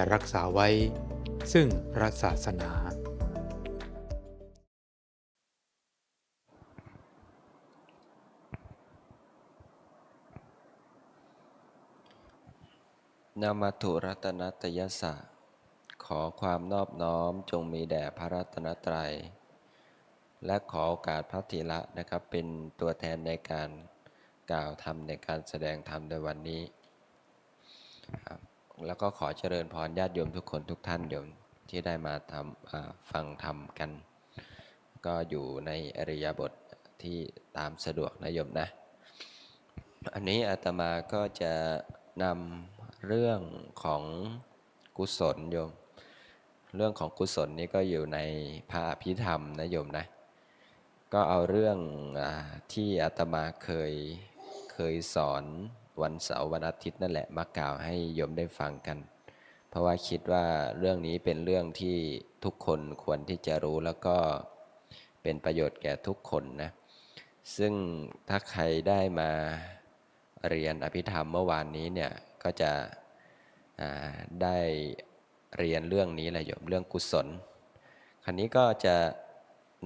จะรักษาไว้ ซึ่งพระศาสนา นามาถุรัตนัตยสะ ขอความนอบน้อมจงมีแด่พระรัตนตรัย และขอโอกาสพระธีระนะครับเป็นตัวแทนในการกล่าวธรรมในการแสดงธรรมในวันนี้ครับ แล้วก็ขอเจริญพรญาติโยมทุกคนทุกท่านโยมที่ได้มาทำฟังธรรมกัน ก็อยู่ในอริยบทที่ตามสะดวกนะโยมนะ อันนี้อาตมาก็จะนำเรื่องของกุศลโยม เรื่องของกุศลนี้ก็อยู่ในพระอภิธรรมนะโยมนะ ก็เอาเรื่องอที่อาตมาเคยเคยสอน วันเสาร์วันอาทิตย์นั่นแหละมากล่าวให้โยมได้ฟังกัน เพราะว่าคิดว่าเรื่องนี้เป็นเรื่องที่ทุกคนควรที่จะรู้แล้วก็เป็นประโยชน์แก่ทุกคนนะซึ่งถ้าใครได้มาเรียนอภิธรรมเมื่อวานนี้เนี่ยก็จะได้เรียนเรื่องนี้แหละโยมเรื่องกุศลคราวนี้ก็จะ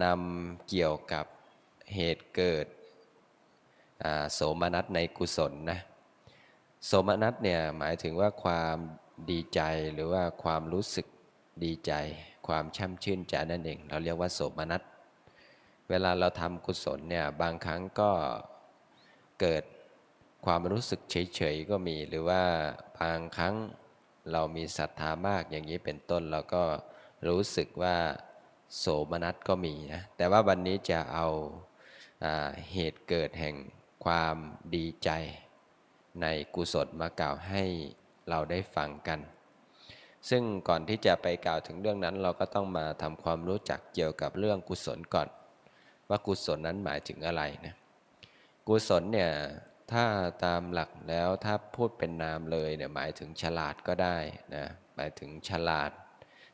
นำเกี่ยวกับเหตุเกิดโสมนัสในกุศลนะ สมนัสเนี่ยหมายถึงว่าความดีใจหรือว่าความรู้สึกดีใจ ความช่ำชื่นใจนั่นเอง เราเรียกว่าโสมนัสเวลาเราทำกุศลเนี่ยบางครั้งก็เกิดความรู้สึกเฉยๆก็มี หรือว่าบางครั้งเรามีศรัทธามากอย่างนี้เป็นต้นเราก็รู้สึกว่าโสมนัสก็มีนะแต่ว่าวันนี้จะเอาอาเหตุเกิดแห่งความดีใจ ในกุศลมากล่าวให้เราได้ฟังกัน ซึ่งก่อนที่จะไปกล่าวถึงเรื่องนั้น เราก็ต้องมาทำความรู้จักเกี่ยวกับเรื่องกุศลก่อน ว่ากุศลนั้นหมายถึงอะไรนะกุศลเนี่ยถ้าตามหลักแล้วถ้าพูดเป็นนามเลยเนี่ยหมายถึงฉลาดก็ได้นะหมายถึงฉลาด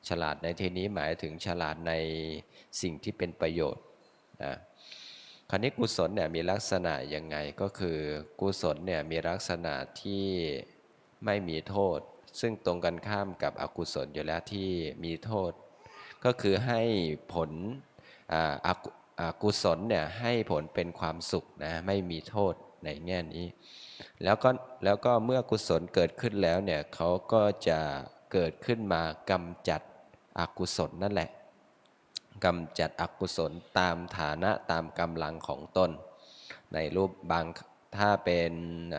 ฉลาดในที่นี้หมายถึงฉลาดในสิ่งที่เป็นประโยชน์นะ คราวนี้กุศลเนี่ยมีลักษณะยังไงก็คือกุศลเนี่ยมีลักษณะที่ไม่มีโทษ ซึ่งตรงกันข้ามกับอกุศลอยู่แล้วที่มีโทษ ก็คือให้ผลอกุศลเนี่ยให้ผลเป็นความสุขนะไม่มีโทษในแง่นี้ แล้วก็แล้วก็เมื่อกุศลเกิดขึ้นแล้วเนี่ยเขาก็จะเกิดขึ้นมากำจัดอกุศลนั่นแหละ กำจัดอกุศลตามฐานะตามกำลังของตน ในรูปบางถ้าเป็น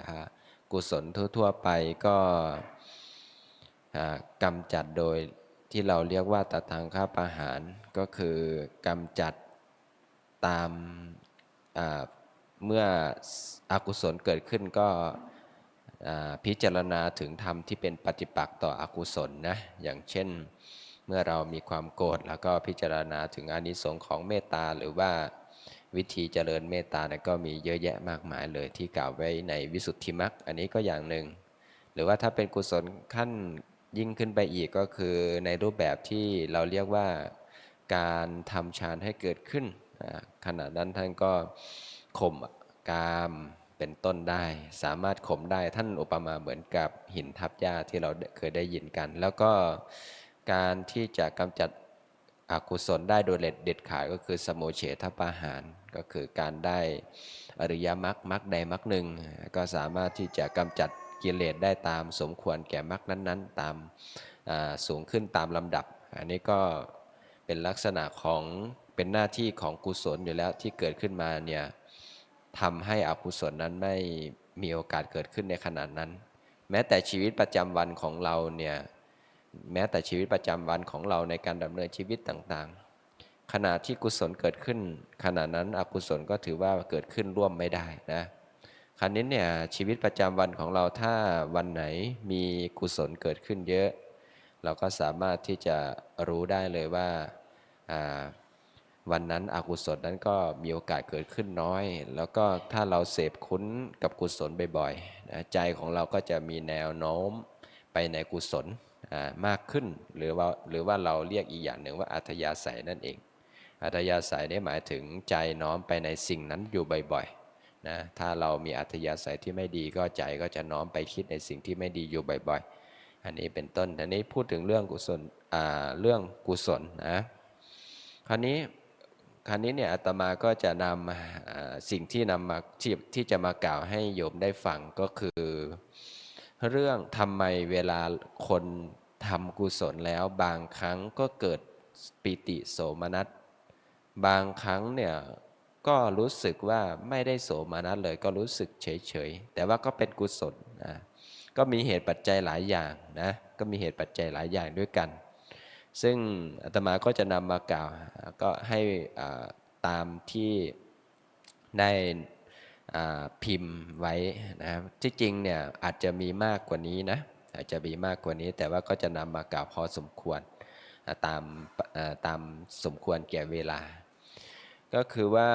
อ่ากุศลทั่ว ๆ ไปก็กำจัดโดยที่เราเรียกว่าตทางข้าประหารก็คือกำจัดตามาเมื่ออกุศลเกิดขึ้นก็พิจารณาถึงธรรมที่เป็นปฏิปักษ์ต่ออกุศลนะอย่างเช่น เมื่อเรามีความโกรธแล้วก็พิจารณาถึงอานิสงส์ของเมตตาหรือว่าวิธีเจริญเมตตาเนี่ยก็มีเยอะแยะมากมายเลยที่กล่าวไว้ในวิสุทธิมรรคอันนี้ก็อย่างหนึ่ง หรือว่าถ้าเป็นกุศลขั้นยิ่งขึ้นไปอีกก็คือในรูปแบบที่เราเรียกว่าการทำฌานให้เกิดขึ้น ขณะนั้นท่านก็ข่มกามเป็นต้นได้ สามารถข่มได้ท่านอุปมาเหมือนกับหินทับหญ้าที่เราเคยได้ยินกัน แล้วก็ การที่จะกำจัดอกุศลได้โดยเด็ดขาดก็คือสมุเฉทปาหารก็คือการได้อริยมรรคมรรคใดมรรคหนึ่ง ก็สามารถที่จะกำจัดกิเลสได้ตามสมควรแก่มรรคนั้นๆ ตามาสูงขึ้นตามลำดับ อันนี้ก็เป็นลักษณะของเป็นหน้าที่ของกุศลอยู่แล้วที่เกิดขึ้นมาเนี่ยทำให้อกุศลนั้นไม่มีโอกาสเกิดขึ้นในขณะนั้น แม้แต่ชีวิตประจำวันของเราเนี่ย แม้แต่ชีวิตประจำวันของเราในการดำเนินชีวิตต่างๆ ขณะที่กุศลเกิดขึ้น ขณะนั้นอกุศลก็ถือว่าเกิดขึ้นร่วมไม่ได้นะคราวนี้เนี่ยชีวิตประจำวันของเราถ้าวันไหนมีกุศลเกิดขึ้นเยอะ เราก็สามารถที่จะรู้ได้เลยว่าวันนั้นอกุศลนั้นก็มีโอกาสเกิดขึ้นน้อย แล้วก็ถ้าเราเสพคุ้นกับกุศลบ่อยๆนะใจของเราก็จะมีแนวโน้มไปในกุศล มากขึ้นหรือว่าหรือว่าเราเรียกอีกอย่างหนึ่งว่าอัธยาศัยนั่นเอง อัธยาศัยได้หมายถึงใจน้อมไปในสิ่งนั้นอยู่บ่อยๆนะถ้าเรามีอัธยาศัยที่ไม่ดีก็ใจก็จะน้อมไปคิดในสิ่งที่ไม่ดีอยู่บ่อย ๆ อันนี้เป็นต้นอันนี้พูดถึงเรื่องกุศลเรื่องกุศลนะคราวนี้คราวนี้เนี่ยอาตมาก็จะนำสิ่งที่นำมาที่ที่จะมากล่าวให้โยมได้ฟังก็คือ เรื่องทำไมเวลาคนทำกุศลแล้ว บางครั้งก็เกิดปิติโสมนัสบางครั้งเนี่ยก็รู้สึกว่าไม่ได้โสมนัสเลยก็รู้สึกเฉยๆ แต่ว่าก็เป็นกุศลนะก็มีเหตุปัจจัยหลายอย่างนะก็มีเหตุปัจจัยหลายอย่างด้วยกัน ซึ่งอาตมาก็จะนำมากล่าวก็ให้ตามที่ได้ พิมพ์ไว้นะครับที่จริงเนี่ยอาจจะมีมากกว่านี้นะอาจจะมีมากกว่านี้ แต่ว่าก็จะนำมากล่าวพอสมควรตามตามสมควรแก่เวลา ก็คือว่า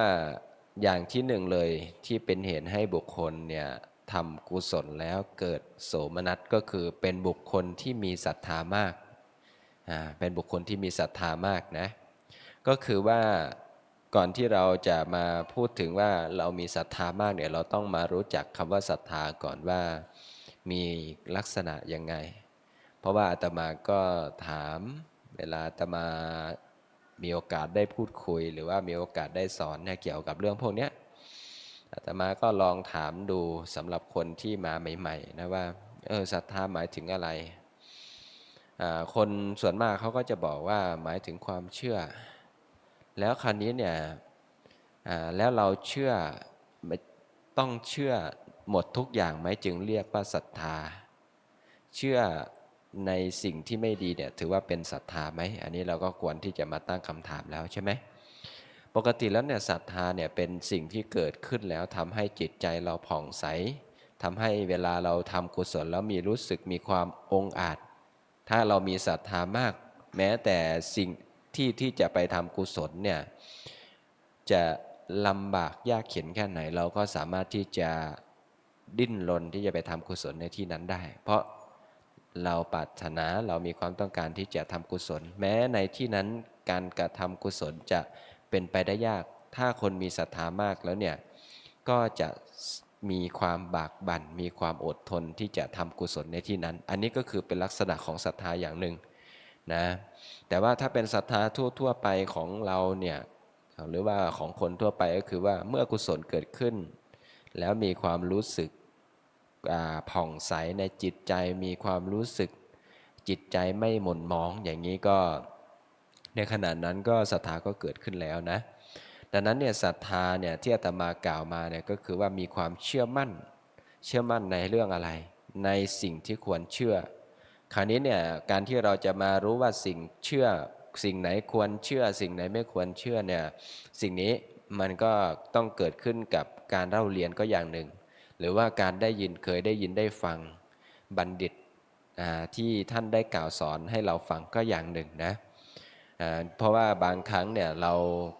อย่างที่หนึ่งเลยที่เป็นเหตุให้บุคคลเนี่ยทำกุศลแล้วเกิดโสมนัสก็คือเป็นบุคคลที่มีศรัทธามาก เป็นบุคคลที่มีศรัทธามากนะ ก็คือว่า ก่อนที่เราจะมาพูดถึงว่าเรามีศรัทธามากเนี่ยเราต้องมารู้จักคำว่าศรัทธาก่อนว่ามีลักษณะยังไง เพราะว่าอาตมาก็ถามเวลาอาตมามีโอกาสได้พูดคุย หรือว่ามีโอกาสได้สอนเนี่ยเกี่ยวกับเรื่องพวกเนี้ยอาตมาก็ลองถามดูสำหรับคนที่มาใหม่ๆนะว่าเออศรัทธาหมายถึงอะไร คนส่วนมากเขาก็จะบอกว่าหมายถึงความเชื่อ แล้วคราวนี้เนี่ยแล้วเราเชื่อต้องเชื่อหมดทุกอย่างไหมจึงเรียกว่าศรัทธา เชื่อในสิ่งที่ไม่ดีเนี่ยถือว่าเป็นศรัทธาไหมอันนี้เราก็ควรที่จะมาตั้งคำถามแล้วใช่ไหมปกติแล้วเนี่ยศรัทธาเนี่ยเป็นสิ่งที่เกิดขึ้นแล้วทำให้จิตใจเราผ่องใสทำให้เวลาเราทำกุศลแล้วมีรู้สึกมีความองอาจ ถ้าเรามีศรัทธามาก แม้แต่สิ่ง ที่ที่จะไปทำกุศลเนี่ยจะลำบากยากเข็นแค่ไหน เราก็สามารถที่จะดิ้นรนที่จะไปทำกุศลในที่นั้นได้ เพราะเราปรารถนาเรามีความต้องการที่จะทำกุศล แม้ในที่นั้นการกระทำกุศลจะเป็นไปได้ยาก ถ้าคนมีศรัทธามากแล้วเนี่ยก็จะมีความบากบั่น มีความอดทนที่จะทำกุศลในที่นั้น อันนี้ก็คือเป็นลักษณะของศรัทธาอย่างหนึ่ง นะแต่ว่าถ้าเป็นศรัทธาทั่ว ๆ ไปของเราเนี่ยหรือว่าของคนทั่วไปก็คือว่าเมื่อกุศลเกิดขึ้น แล้วมีความรู้สึกผ่องใสในจิตใจมีความรู้สึกจิตใจไม่หม่นมองอย่างนี้ก็ในขณะนั้นก็ศรัทธาก็เกิดขึ้นแล้วนะดังนั้นเนี่ยศรัทธาเนี่ยที่อาตมากล่าวมาเนี่ยก็คือว่ามีความเชื่อมั่น เชื่อมั่นในเรื่องอะไร ในสิ่งที่ควรเชื่อ คราวนี้เนี่ยการที่เราจะมารู้ว่าสิ่งเชื่อสิ่งไหนควรเชื่อ สิ่งไหนไม่ควรเชื่อเนี่ยสิ่งนี้มันก็ต้องเกิดขึ้นกับการเล่าเรียนก็อย่างหนึ่ง หรือว่าการได้ยินเคยได้ยินได้ฟังบัณฑิตที่ท่านได้กล่าวสอนให้เราฟังก็อย่างหนึ่งนะเพราะว่าบางครั้งเนี่ยเรา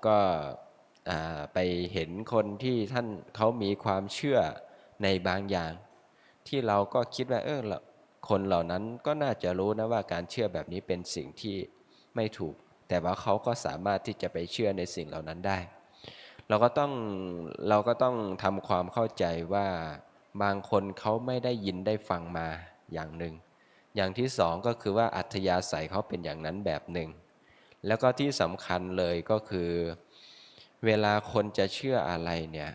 ก็ไปเห็นคนที่ท่านเขามีความเชื่อในบางอย่าง ที่เราก็คิดว่าเออ คนเหล่านั้นก็น่าจะรู้นะว่าการเชื่อแบบนี้เป็นสิ่งที่ไม่ถูก แต่ว่าเขาก็สามารถที่จะไปเชื่อในสิ่งเหล่านั้นได้ เราก็ต้องเราก็ต้องทำความเข้าใจว่าบางคนเขาไม่ได้ยินได้ฟังมาอย่างหนึ่ง อย่างที่สองก็คือว่าอัธยาศัยเขาเป็นอย่างนั้นแบบหนึ่ง แล้วก็ที่สำคัญเลยก็คือ เวลาคนจะเชื่ออะไรเนี่ย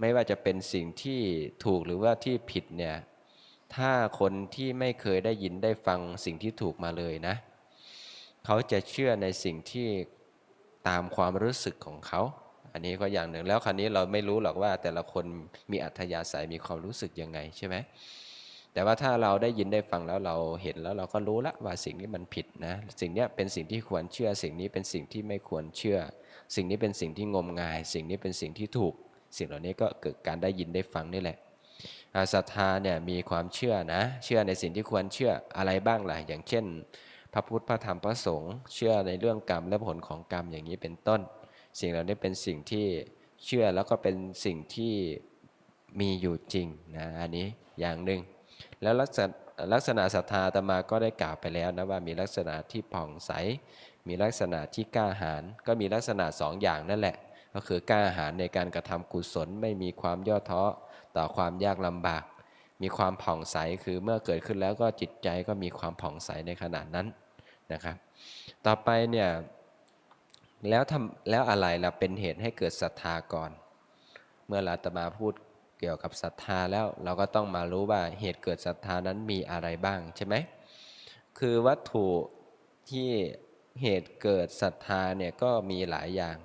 ไม่ว่าจะเป็นสิ่งที่ถูกหรือว่าที่ผิดเนี่ย ถ้าคนที่ไม่เคยได้ยินได้ฟังสิ่งที่ถูกมาเลยนะ เขาจะเชื่อในสิ่งที่ตามความรู้สึกของเขา อันนี้ก็อย่างหนึ่งแล้วคราวนี้เราไม่รู้หรอกว่า แต่ละคนมีอัธยาศัยมีความรู้สึกยังไงใช่ไหมแต่ว่าถ้าเราได้ยินได้ฟังแล้วเราเห็นแล้วเราก็รู้ละว่าสิ่งนี้มันผิดนะสิ่งนี้เป็นสิ่งที่ควรเชื่อ สิ่งนี้เป็นสิ่งที่ไม่ควรเชื่อ สิ่งนี้เป็นสิ่งที่งมงาย สิ่งนี้เป็นสิ่งที่ถูก สิ่งเหล่านี้ก็เกิดการได้ยินได้ฟังนี่แหละ ศรัทธาเนี่ยมีความเชื่อนะ เชื่อในสิ่งที่ควรเชื่ออะไรบ้างล่ะอย่างเช่น พระพุทธพระธรรมพระสงฆ์เชื่อในเรื่องกรรมและผลของกรรมอย่างนี้เป็นต้น สิ่งเหล่านี้เป็นสิ่งที่เชื่อแล้วก็เป็นสิ่งที่มีอยู่จริงนะอันนี้อย่างหนึ่งแล้วลักษณะลักษณะศรัทธาอาตมาก็ได้กล่าวไปแล้วนะว่ามีลักษณะที่ผ่องใส มีลักษณะที่กล้าหาญก็มีลักษณะสองอย่างนั่นแหละ ก็คือกล้าหาญในการกระทำกุศลไม่มีความย่อท้อ ต่อความยากลำบาก มีความผ่องใสคือเมื่อเกิดขึ้นแล้วก็จิตใจก็มีความผ่องใสในขณะนั้นนะครับต่อไปเนี่ยแล้วทำแล้วอะไรล่ะเป็นเหตุให้เกิดศรัทธาก่อน เมื่อเราตมาพูดเกี่ยวกับศรัทธาแล้วเราก็ต้องมารู้ว่าเหตุเกิดศรัทธานั้นมีอะไรบ้างใช่ไหมคือวัตถุที่เหตุเกิดศรัทธาเนี่ยก็มีหลายอย่าง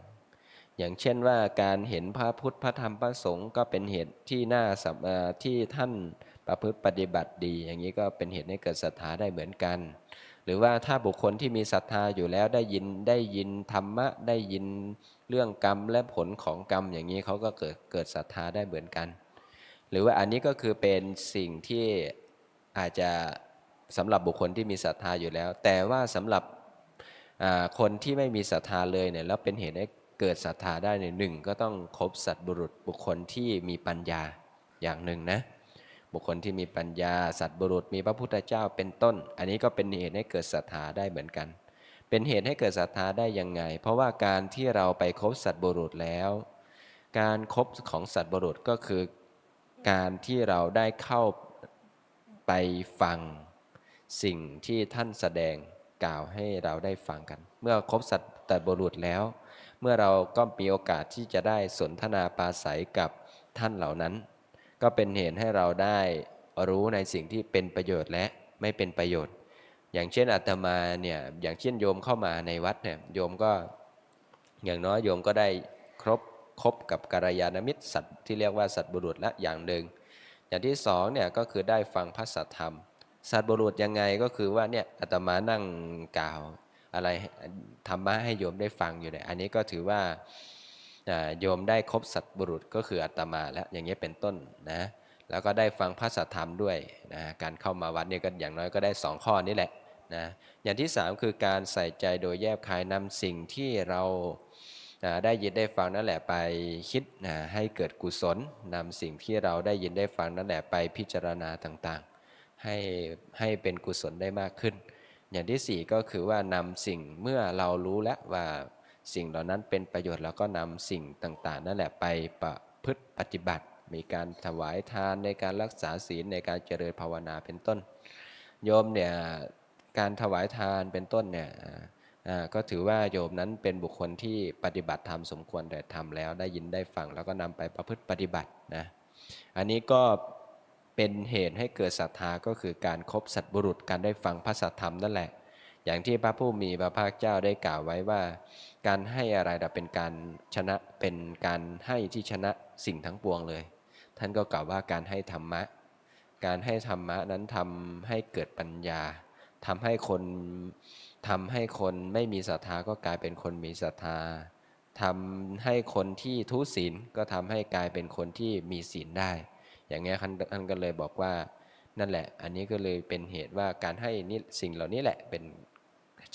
อย่างเช่นว่าการเห็นพระพุทธพระธรรมพระสงฆ์ก็เป็นเหตุที่น่าสัมที่ท่านประพฤติปฏิบัติดี อย่างนี้ก็เป็นเหตุให้เกิดศรัทธาได้เหมือนกัน หรือว่าถ้าบุคคลที่มีศรัทธาอยู่แล้วได้ยินได้ยินธรรมะได้ยินเรื่องกรรมและผลของกรรม อย่างนี้เขาก็เกิดเกิดศรัทธาได้เหมือนกัน หรือว่าอันนี้ก็คือเป็นสิ่งที่อาจจะสำหรับบุคคลที่มีศรัทธาอยู่แล้ว แต่ว่าสำหรับคนที่ไม่มีศรัทธาเลยเนี่ยแล้วเป็นเหตุให้ เกิดศรัทธาได้เนี่ยหนึ่งก็ต้องคบสัตบุรุษบุคคลที่มีปัญญาอย่างหนึ่งนะบุคคลที่มีปัญญาสัตบุรุษมีพระพุทธเจ้าเป็นต้น อันนี้ก็เป็นเหตุให้เกิดศรัทธาได้เหมือนกัน เป็นเหตุให้เกิดศรัทธาได้ยังไง เพราะว่าการที่เราไปคบสัตบุรุษแล้ว การครบของสัตบุรุษก็คือการที่เราได้เข้าไปฟังสิ่งที่ท่านแสดงกล่าวให้เราได้ฟังกัน เมื่อครบสัตบุรุษแล้ว เมื่อเราก็มีโอกาสที่จะได้สนทนาปาศัยกับท่านเหล่านั้น ก็เป็นเหตุให้เราได้รู้ในสิ่งที่เป็นประโยชน์และไม่เป็นประโยชน์ อย่างเช่นอาตมาเนี่ยอย่างเช่นโยมเข้ามาในวัดเนี่ยโยมก็อย่างน้อยโยมก็ได้ครบคบกับกัลยาณมิตรสัตว์ที่เรียกว่าสัตว์บุรุษละอย่างหนึ่งอย่างที่สองเนี่ยก็คือได้ฟังพระสัทธรรม สัตว์บุรุษยังไงก็คือว่าเนี่ยอาตมานั่งกล่าว อะไรธรรมะให้โยมได้ฟังอยู่เนี่ยอันนี้ก็ถือว่าโยมได้ครบสัตบุรุษก็คืออาตมาแล้วอย่างเงี้เป็นต้นนะแล้วก็ได้ฟังพระสัทธรรมด้วยนะการเข้ามาวัดเนี่ยก็อย่างน้อยก็ได้สองข้อนี้แหละนะอย่างที่สามคือการใส่ใจโดยแยบคายนำสิ่งที่เราได้ยินได้ฟังนั่นแหละไปคิดนะให้เกิดกุศลนำสิ่งที่เราได้ยินได้ฟังนั่นแหละไปพิจารณาต่างๆ ให้ให้เป็นกุศลได้มากขึ้น อย่างที่สี่ก็คือว่านำสิ่งเมื่อเรารู้แล้วว่าสิ่งเหล่านั้นเป็นประโยชน์เราก็นำสิ่งต่างๆ นั่นแหละไปประพฤติปฏิบัติ มีการถวายทานในการรักษาศีลในการเจริญภาวนาเป็นต้น โยมเนี่ยการถวายทานเป็นต้นเนี่ยก็ถือว่าโยมนั้นเป็นบุคคลที่ปฏิบัติธรรมสมควรแต่ทำแล้วได้ยินได้ฟังแล้วก็นำไปประพฤติปฏิบัตินะอันนี้ก็ เป็นเหตุให้เกิดศรัทธาก็คือการครบสัตว์บุรุษการได้ฟังพระสัทธรรมนั่นแหละ อย่างที่พระผู้มีพระภาคเจ้าได้กล่าวไว้ว่า การให้อะไรแต่เป็นการชนะเป็นการให้ที่ชนะสิ่งทั้งปวงเลย ท่านก็กล่าวว่าการให้ธรรมะ การให้ธรรมะนั้นทำให้เกิดปัญญาทำให้คนทำให้คนไม่มีศรัทธาก็กลายเป็นคนมีศรัทธาทำให้คนที่ทุศีลก็ทำให้กลายเป็นคนที่มีศีลได้ อย่างเงี้ยท่านท่านก็เลยบอกว่านั่นแหละ อันนี้ก็เลยเป็นเหตุว่าการให้นี่สิ่งเหล่านี้แหละเป็น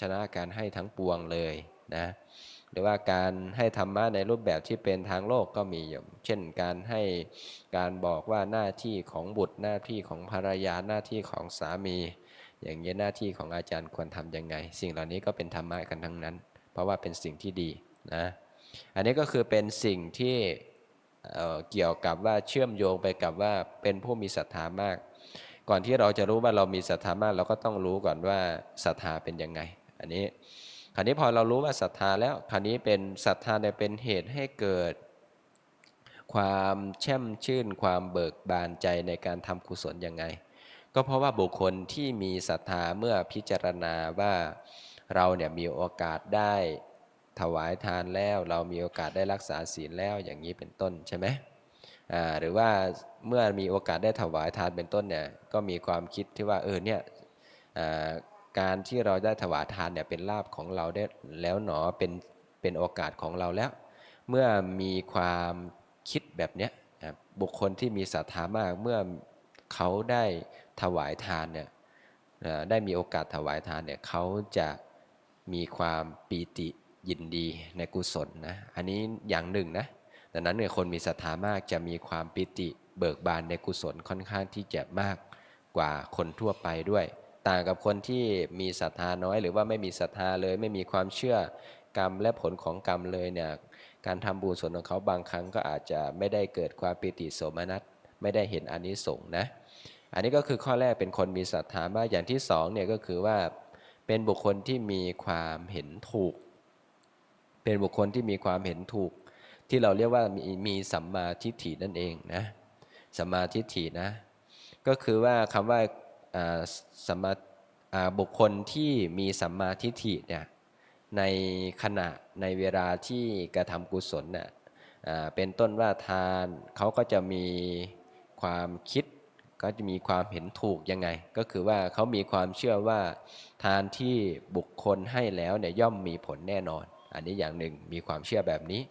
ชนะการให้ทั้งปวงเลยนะหรือว่าการให้ธรรมะในรูปแบบที่เป็นทางโลกก็มีอยู่เช่น การให้การบอกว่าหน้าที่ของบุตรหน้าที่ของภรรยาหน้าที่ของสามี อย่างเงี้ยหน้าที่ของอาจารย์ควรทำยังไง สิ่งเหล่านี้ก็เป็นธรรมะกันทั้งนั้น เพราะว่าเป็นสิ่งที่ดีนะอันนี้ก็คือเป็นสิ่งที่ เเกี่ยวกับว่าเชื่อมโยงไปกับว่าเป็นผู้มีศรัทธามาก ก่อนที่เราจะรู้ว่าเรามีศรัทธามาก เราก็ต้องรู้ก่อนว่าศรัทธาเป็นยังไง อันนี้คราวนี้พอเรารู้ว่าศรัทธาแล้วคราวนี้เป็นศรัทธาเนี่ยเป็นเหตุให้เกิด ความแช่มชื่น ความเบิกบานใจในการทำกุศลยังไง ก็เพราะว่าบุคคลที่มีศรัทธาเมื่อพิจารณาว่าเราเนี่ยมีโอกาสได้ ถวายทานแล้วเรามีโอกาสได้รักษาศีลแล้วอย่างนี้เป็นต้นใช่ไหมหรือว่าเมื่อมีโอกาสได้ถวายทานเป็นต้นเนี่ยก็มีความคิดที่ว่าเออเนี่ยการที่เราได้ถวายทานเนี่ยเป็นลาภของเราได้แล้วหนอเป็นเป็นโอกาสของเราแล้ว เมื่อมีความคิดแบบเนี้ยบุคคลที่มีศรัทธามากเมื่อเขาได้ถวายทานเนี่ยได้มีโอกาสถวายทานเนี่ยเขาจะมีความปีติ ยินดีในกุศลนะ อันนี้อย่างหนึ่งนะดังนั้นเนี่ยคนมีศรัทธามากจะมีความปิติเบิกบานในกุศลค่อนข้างที่จะมากกว่าคนทั่วไปด้วย ต่างกับคนที่มีศรัทธาน้อย หรือว่าไม่มีศรัทธาเลยไม่มีความเชื่อกรรมและผลของกรรมเลยเนี่ยการทำบุญส่วนของเขาบางครั้งก็อาจจะไม่ได้เกิดความปิติโสมนัสไม่ได้เห็นอานิสงส์นะอันนี้ก็คือข้อแรกเป็นคนมีศรัทธามากอย่างที่สองเนี่ยก็คือว่าเป็นบุคคลที่มีความเห็นถูก เป็นบุคคลที่มีความเห็นถูก ที่เราเรียกว่ามีมีสัมมาทิฏฐินั่นเองนะสัมมาทิฏฐินะ ก็คือว่าคำว่าอ่าสัมมาบุคคลที่มีสัมมาทิฏฐิเนี่ยในขณะในเวลาที่กระทำกุศลเน่ยเป็นต้นว่าทานเขาก็จะมีความคิด ก็จะมีความเห็นถูกยังไง ก็คือว่าเขามีความเชื่อว่าทานที่บุคคลให้แล้วเนี่ยย่อมมีผลแน่นอน อันนี้อย่างหนึ่งมีความเชื่อแบบนี้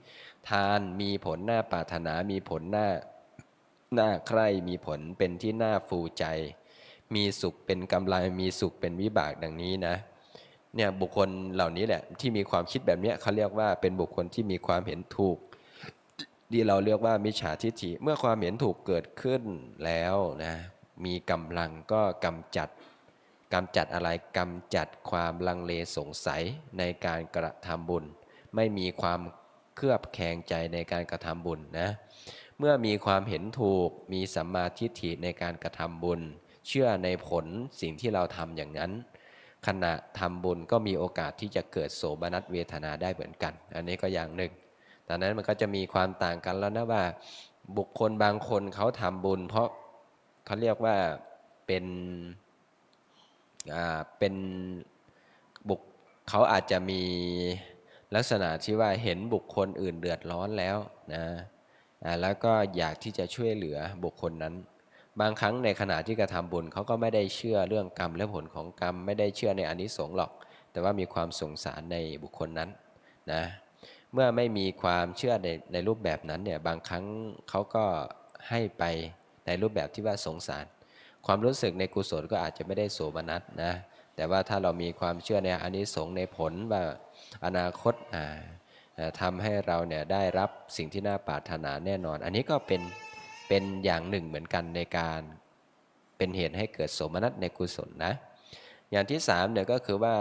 ทานมีผลหน้าปรารถนามีผลหน้าหน้าใคร่มีผลเป็นที่หน่าฟูใจ มีสุขเป็นกำไรมีสุขเป็นวิบากดังนี้นะเนี่ยบุคคลเหล่านี้แหละที่มีความคิดแบบเนี้ยเขาเรียกว่าเป็นบุคคลที่มีความเห็นถูก ที่เราเรียกว่ามิจฉาทิฏฐิเมื่อความเห็นถูกเกิดขึ้นแล้วนะมีกำลังก็กำจัด กำจัดอะไรกำจัดความลังเลสงสัยในการกระทำบุญ ไม่มีความเคลือบแคลงใจในการกระทำบุญนะเมื่อมีความเห็นถูกมีสัมมาทิฏฐิในการกระทำบุญ เชื่อในผลสิ่งที่เราทำอย่างนั้น ขณะทำบุญก็มีโอกาสที่จะเกิดโสมนัสเวทนาได้เหมือนกัน อันนี้ก็อย่างหนึ่งตอนนั้นมันก็จะมีความต่างกันแล้วนะว่า บุคคลบางคนเขาทำบุญ เพราะเขาเรียกว่าเป็น เป็นบุคเขาอาจจะมีลักษณะที่ว่าเห็นบุคคลอื่นเดือดร้อนแล้วนะแล้วก็อยากที่จะช่วยเหลือบุคคลนั้น บางครั้งในขณะที่กระทำบุญเขาก็ไม่ได้เชื่อเรื่องกรรมและผลของกรรมไม่ได้เชื่อในอานิสงส์หรอก แต่ว่ามีความสงสารในบุคคลนั้นนะเมื่อไม่มีความเชื่อในในรูปแบบนั้นเนี่ยบางครั้งเขาก็ให้ไปในรูปแบบที่ว่าสงสาร ความรู้สึกในกุศลก็อาจจะไม่ได้โสมนัสนะ แต่ว่าถ้าเรามีความเชื่อในอานิสงส์ในผลว่าอนาคตอ่าเอ่อทำให้เราเนี่ยได้รับสิ่งที่น่าปรารถนาแน่นอน อันนี้ก็เป็นเป็นอย่างหนึ่งเหมือนกันในการเป็นเหตุให้เกิดโสมนัสในกุศลนะ อย่างที่สามเนี่ยก็คือว่า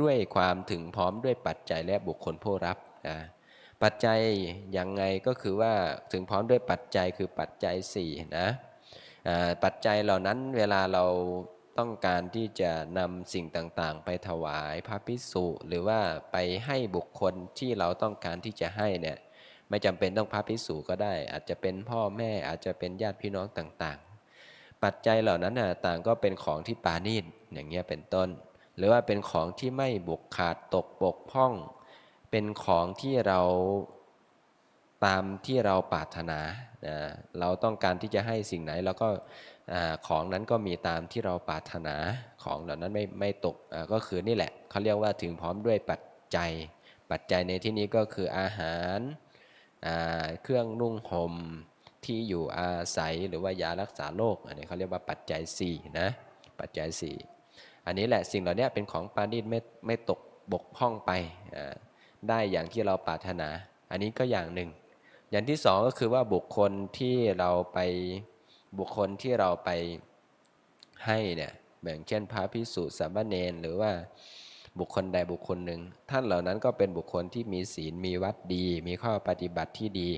ด้วยความถึงพร้อมด้วยปัจจัยและบุคคลผู้รับนะปัจจัยยังไงก็คือว่าถึงพร้อมด้วยปัจจัยคือปัจจัย4นะ ปัจจัยเหล่านั้นเวลาเราต้องการที่จะนำสิ่งต่างๆ ไปถวายพระพิสุหรือว่าไปให้บุคคลที่เราต้องการที่จะให้เนี่ยไม่จำเป็นต้องพระพิสุก็ได้ อาจจะเป็นพ่อแม่อาจจะเป็นญาติพี่น้องต่างๆ ปัจจัยเหล่านั้นน่ะต่างก็เป็นของที่ปาณีตอย่างเงี้ยเป็นต้น หรือว่าเป็นของที่ไม่บุกขาดตกบกพร่อง เป็นของที่เรา ตามที่เราปรารถนานะเราต้องการที่จะให้สิ่งไหนเราก็ของนั้นก็มีตามที่เราปรารถนาของเหล่านั้นไม่ไม่ตกก็คือนี่แหละเขาเรียกว่าถึงพร้อมด้วยปัจจัย ปัจจัยในที่นี้ก็คืออาหารเครื่องนุ่งห่มที่อยู่อาศัยหรือว่ายารักษาโรคอันนี้เขาเรียกว่าปัจจัย4นะปัจจัย 4 อันนี้แหละสิ่งเหล่านี้เป็นของปาณีตไม่ไม่ตกบกพร่องไปได้อย่างที่เราปรารถนา อันนี้ก็อย่างหนึ่ง อย่างที่สองก็คือว่าบุคคลที่เราไปบุคคลที่เราไปให้เนี่ยแบ่งเช่นพระพิสุสามเณรหรือว่าบุคคลใดบุคคลหนึ่ง ท่านเหล่านั้นก็เป็นบุคคลที่มีศีลมีวัดดี มีข้อปฏิบัติที่ดี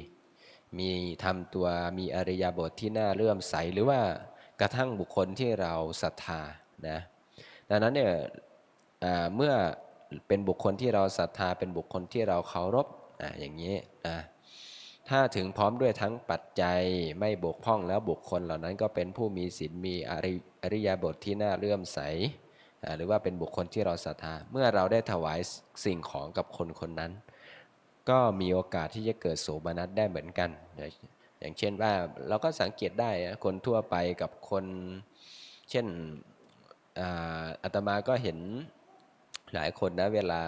มีทำตัวมีอริยบทที่น่าเลื่อมใสหรือว่ากระทั่งบุคคลที่เราศรัทธานะดังนั้นเนี่ยเมื่อเป็นบุคคลที่เราศรัทธาเป็นบุคคลที่เราเคารพออย่างนี้นะ ถ้าถึงพร้อมด้วยทั้งปัจจัยไม่บกพร่องแล้วบุคคลเหล่านั้นก็เป็นผู้มีศีลมีอริอริยบทที่น่าเลื่อมใส หรือว่าเป็นบุคคลที่เราศรัทธา เมื่อเราได้ถวายสิ่งของกับคนคนนั้น ก็มีโอกาสที่จะเกิดโสมนัสได้เหมือนกัน อย่างเช่นว่าเราก็สังเกตได้คนทั่วไปกับคน เช่นอาอาตมาก็เห็นหลายคนนะเวลา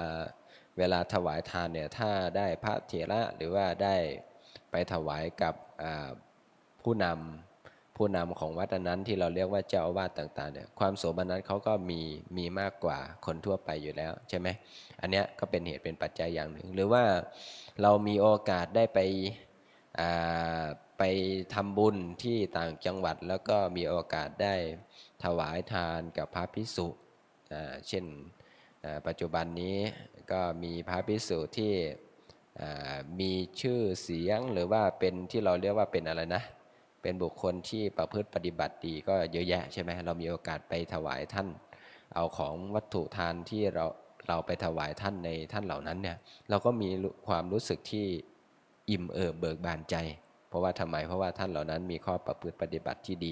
เวลาถวายทานเนี่ยถ้าได้พระเถระหรือว่าได้ ไปถวายกับผู้นำผู้ผู้นำของวัดนั้นที่เราเรียกว่าเจ้าอาวาสต่างๆเนี่ยความโสมนัสเขาก็มีมีมากกว่าคนทั่วไปอยู่แล้วใช่ไหมอันเนี้ยก็เป็นเหตุเป็นปัจจัยอย่างหนึ่ง หรือว่าเรามีโอกาสได้ไปไปทำบุญที่ต่างจังหวัดแล้วก็มีโอกาสได้ถวายทานกับพระพิสุเช่นปัจจุบันนี้ก็มีพระพิสุที่ มีชื่อเสียงหรือว่าเป็นที่เราเรียกว่าเป็นอะไรนะ เป็นบุคคลที่ประพฤติปฏิบัติดีก็เยอะแยะใช่ไหมเรามีโอกาสไปถวายท่าน เอาของวัตถุทานที่เราเราไปถวายท่านในท่านเหล่านั้นเนี่ยเราก็มีความรู้สึกที่อิ่มเอิบเบิกบานใจ เพราะว่าทำไมเพราะว่าท่านเหล่านั้นมีข้อประพฤติปฏิบัติที่ดี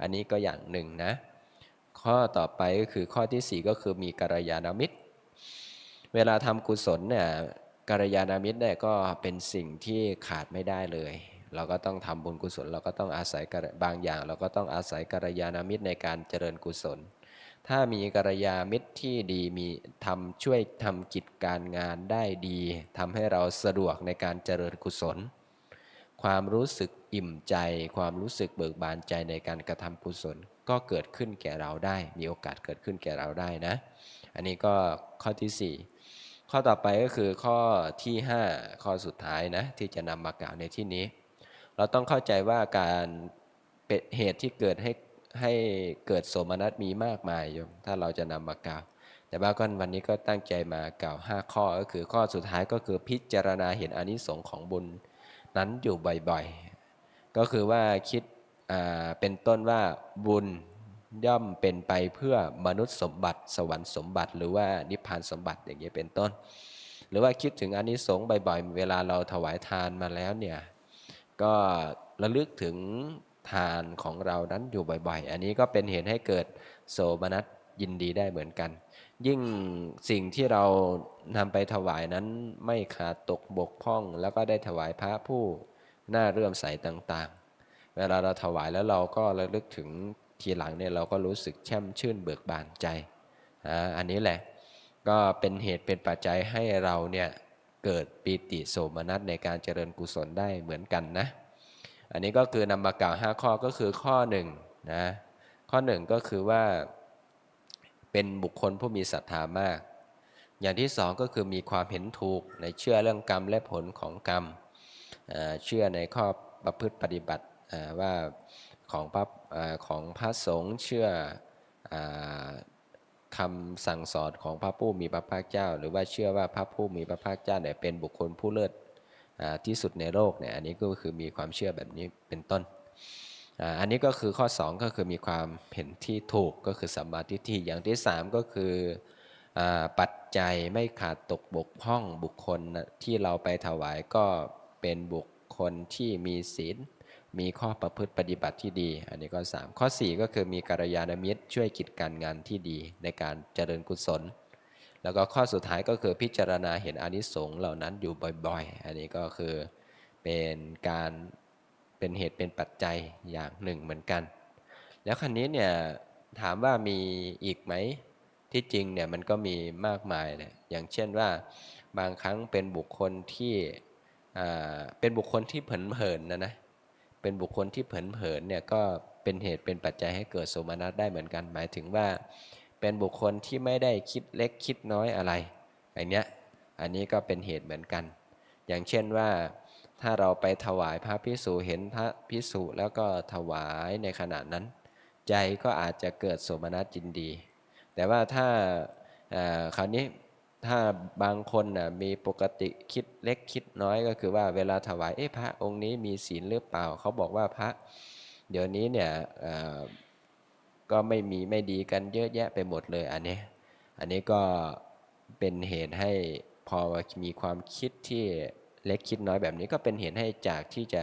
อันนี้ก็อย่างหนึ่งนะ ข้อต่อไปก็คือข้อที่สี่ก็คือมีกัลยาณมิตร เวลาทำกุศลเนี่ย กัลยาณมิตรเนี่ยก็เป็นสิ่งที่ขาดไม่ได้เลย เราก็ต้องทำบุญกุศล เราก็ต้องอาศัยบางอย่าง เราก็ต้องอาศัยกัลยาณมิตรในการเจริญกุศล ถ้ามีกัลยาณมิตรที่ดีมีทำช่วยทำกิจการงานได้ดีทำให้เราสะดวกในการเจริญกุศล ความรู้สึกอิ่มใจ ความรู้สึกเบิกบานใจในการกระทำกุศล ก็เกิดขึ้นแก่เราได้ มีโอกาสเกิดขึ้นแก่เราได้นะ อันนี้ก็ข้อที่4 ข้อต่อไปก็คือข้อที่ 5 ข้อสุดท้ายนะที่จะนำมากล่าวในที่นี้ เราต้องเข้าใจว่าการเป็นเหตุที่เกิดให้ให้เกิดโสมนัสมีมากมายโยมถ้าเราจะนำมากล่าว แต่ว่าก็วันนี้ก็ตั้งใจมากล่าว 5 ข้อก็คือข้อสุดท้ายก็คือพิจารณาเห็นอนิสงส์ของบุญนั้นอยู่บ่อยๆ ก็คือว่าคิดเป็นต้นว่าบุญ ย่อมเป็นไปเพื่อมนุษย์สมบัติ สวรรค์สมบัติ หรือว่านิพพานสมบัติอย่างนี้ยเป็นต้น หรือว่าคิดถึงอานิสงส์บ่อยๆเวลาเราถวายทานมาแล้วเนี่ยก็ระลึกถึงทานของเรานั้นอยู่บ่อยๆ อันนี้ก็เป็นเหตุให้เกิดโสมนัสยินดีได้เหมือนกัน ยิ่งสิ่งที่เรานำไปถวายนั้นไม่ขาดตกบกพร่อง แล้วก็ได้ถวายพระผู้น่าเรื่อมใสต่างๆ เวลาเราถวายแล้วเราก็ระลึกถึง ทีหลังเนี่ยเราก็รู้สึกแช่มชื่นเบิกบานใจอ่าอันนี้แหละก็เป็นเหตุเป็นปัจจัยให้เราเนี่ยเกิดปีติโสมนัสในการเจริญกุศลได้เหมือนกันนะอันนี้ก็คือนำมากล่าว5ข้อก็คือข้อ1นะข้อ1ก็คือว่าเป็นบุคคลผู้มีศรัทธามาก อย่างที่สองก็คือมีความเห็นถูกในเชื่อเรื่องกรรมและผลของกรรมเชื่อในข้อประพฤติปฏิบัติว่า ของพระของพระสงฆ์เชื่ออคำสั่งสอนของพระผู้มีพระภาคเจ้า หรือว่าเชื่อว่าพระผู้มีพระภาคเจ้าเนี่ยเป็นบุคคลผู้เลิศที่สุดในโลกเนี่ยอันนี้ก็คือมีความเชื่อแบบนี้เป็นต้น อันนี้ก็คือข้อ 2 ก็คือมีความเห็นที่ถูกก็คือสัมมาทิฏฐิอย่างที่ 3 ก็คืออปัจจัยไม่ขาดตกบกพร่องบุคคลที่เราไปถวายก็เป็นบุคคลที่มีศีล มีข้อประพฤติปฏิบัติที่ดี อันนี้ก็ 3 ข้อ 4 ก็คือมีกัลยาณมิตรช่วยกิจการงานที่ดีในการเจริญกุศล แล้วก็ข้อสุดท้ายก็คือพิจารณาเห็นอนิสงส์เหล่านั้นอยู่บ่อยๆ อันนี้ก็คือเป็นการเป็นเหตุเป็นปัจจัยอย่างหนึ่งเหมือนกัน แล้วคันนี้เนี่ยถามว่ามีอีกไหมที่จริงเนี่ยมันก็มีมากมายเลยอย่างเช่นว่าบางครั้งเป็นบุคคลที่เป็นบุคคลที่เผินๆนะนะ เป็นบุคคลที่เผินๆเนี่ยก็เป็นเหตุเป็นปัจจัยให้เกิดโสมนัสได้เหมือนกัน หมายถึงว่า เป็นบุคคลที่ไม่ได้คิดเล็กคิดน้อยอะไรอย่างเนี้ยอันนี้ก็เป็นเหตุเหมือนกัน อย่างเช่นว่าถ้าเราไปถวายพระพิสุเห็นพระพิสุแล้วก็ถวายในขณะนั้น ใจก็อาจจะเกิดโสมนัสยินดี แต่ว่าถ้าคราวนี้ ถ้าบางคนน่ะมีปกติคิดเล็กคิดน้อยก็คือว่าเวลาถวายเอ๊ะพระองค์นี้มีศีลหรือเปล่า เขาบอกว่าพระ เดี๋ยวนี้เนี่ยก็ไม่มีไม่ดีกันเยอะแยะไปหมดเลยอันนี้ อันนี้ก็เป็นเหตุให้พอมีความคิดที่เล็กคิดน้อยแบบนี้ก็เป็นเหตุให้จากที่จะ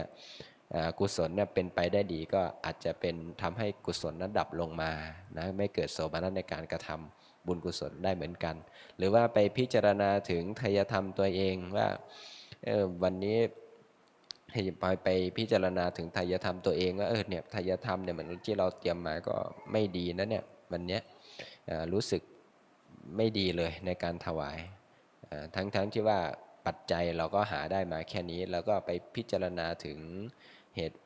กุศลเนี่ยเป็นไปได้ดีก็อาจจะเป็นทำให้กุศลนั้นดับลงมานะไม่เกิดโสมนัสในการกระทำ บุญกุศลได้เหมือนกัน หรือว่าไปพิจารณาถึงทายธรรมตัวเองว่าออวันนี้ให้ไปไปพิจารณาถึงไทยธรรมตัวเองว่าเออเนี่ยไทยธรรมเนี่ยเหมือนที่เราเตรียมมาก็ไม่ดีนะเนี่ยวันเนี้ยรู้สึกไม่ดีเลยในการถวายทั้งทั้งที่ว่าปัจจัยเราก็หาได้มาแค่นี้ แล้วก็ไปพิจารณาถึงเหตุ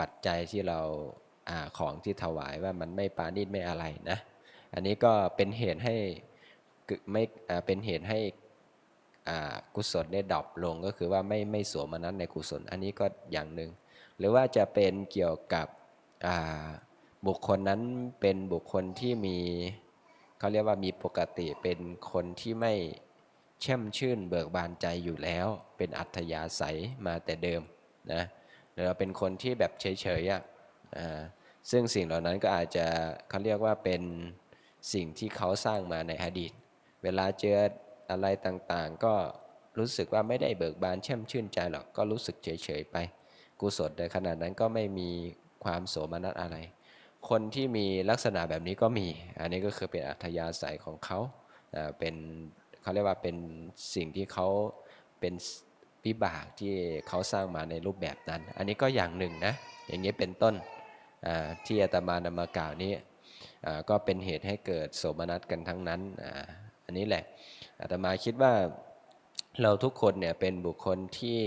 ปัจจัยที่เราอาของที่ถวายว่ามันไม่ปราณีตไม่อะไรนะ อันนี้ก็เป็นเหตุให้ไม่เป็นเหตุให้กุศลได้ดรอปลงก็คือว่าไม่ไม่สวมนัสในกุศล อันนี้ก็อย่างหนึ่งหรือว่าจะเป็นเกี่ยวกับบุคคลนั้นเป็นบุคคลที่มีเขาเรียกว่ามีปกติเป็นคนที่ไม่แช่มชื่นเบิกบานใจอยู่แล้ว เป็นอัธยาศัยมาแต่เดิมนะหรือว่าเป็นคนที่แบบเฉยๆอะอ่าซึ่งสิ่งเหล่านั้นก็อาจจะเขาเรียกว่าเป็น สิ่งที่เขาสร้างมาในอดีต เวลาเจออะไรต่างๆ ก็รู้สึกว่าไม่ได้เบิกบานแช่มชื่นใจหรอกก็รู้สึกเฉยๆไป กุศลในขนาดนั้นก็ไม่มีความโสมนัสอะไร คนที่มีลักษณะแบบนี้ก็มี อันนี้ก็คือเป็นอัธยาศัยของเขาเป็นเขาเรียกว่าเป็นสิ่งที่เขาเป็นวิบากที่เขาสร้างมาในรูปแบบนั้น อันนี้ก็อย่างหนึ่งนะ อย่างนี้เป็นต้นที่อาตมานำมากล่าวนี้ ก็เป็นเหตุให้เกิดโสมนัสกันทั้งนั้นอ,อันนี้แหละอาตมาคิดว่าเราทุกคนเนี่ยเป็นบุคคลที่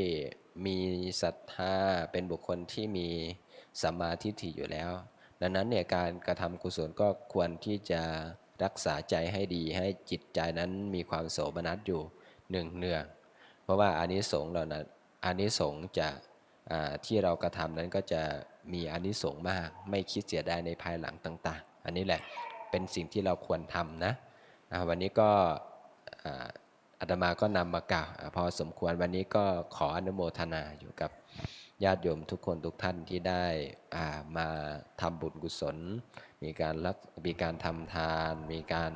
มีศรัทธาเป็นบุคคลที่มีสัมมาทิฏฐิอยู่แล้ว ดังนั้นเนี่ยการกระทำกุศลก็ควรที่จะรักษาใจให้ดีให้จิตใจนั้นมีความโสมนัสอยู่หนึ่งเนืองเพราะว่าอานิสงส์เหล่านั้นอานิสงส์จะที่เรากระทำนั้นก็จะมีอานิสงส์มาก ไม่คิดเสียดายในภายหลังต่าง ๆ อันนี้แหละเป็นสิ่งที่เราควรทำนะวันนี้ก็อาตมาก็นำมากล่าวพอสมควรวันนี้ก็ขออนุโมทนาอยู่กับญาติโยมทุกคนทุกท่านที่ได้มาทำบุญกุศล มีการรักมีการทำทาน มีการ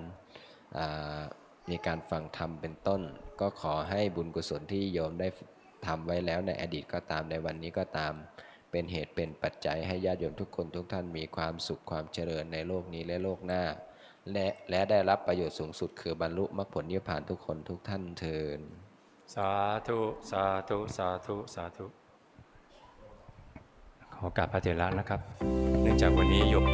มีการฟังธรรมเป็นต้น ก็ขอให้บุญกุศลที่โยมได้ทำไว้แล้วในอดีตก็ตามในวันนี้ก็ตาม เป็นเหตุเป็นปัจจัยให้ญาติโยมทุกคนทุกท่านมีความสุขความเจริญในโลกนี้และโลกหน้า และและได้รับประโยชน์สูงสุดคือบรรลุมรรคผลนิพพานทุกคนทุกท่านเทินสาธุ สาธุ สาธุ สาธุ ขอกราบพระเถระนะครับ เนื่องจากวันนี้หยม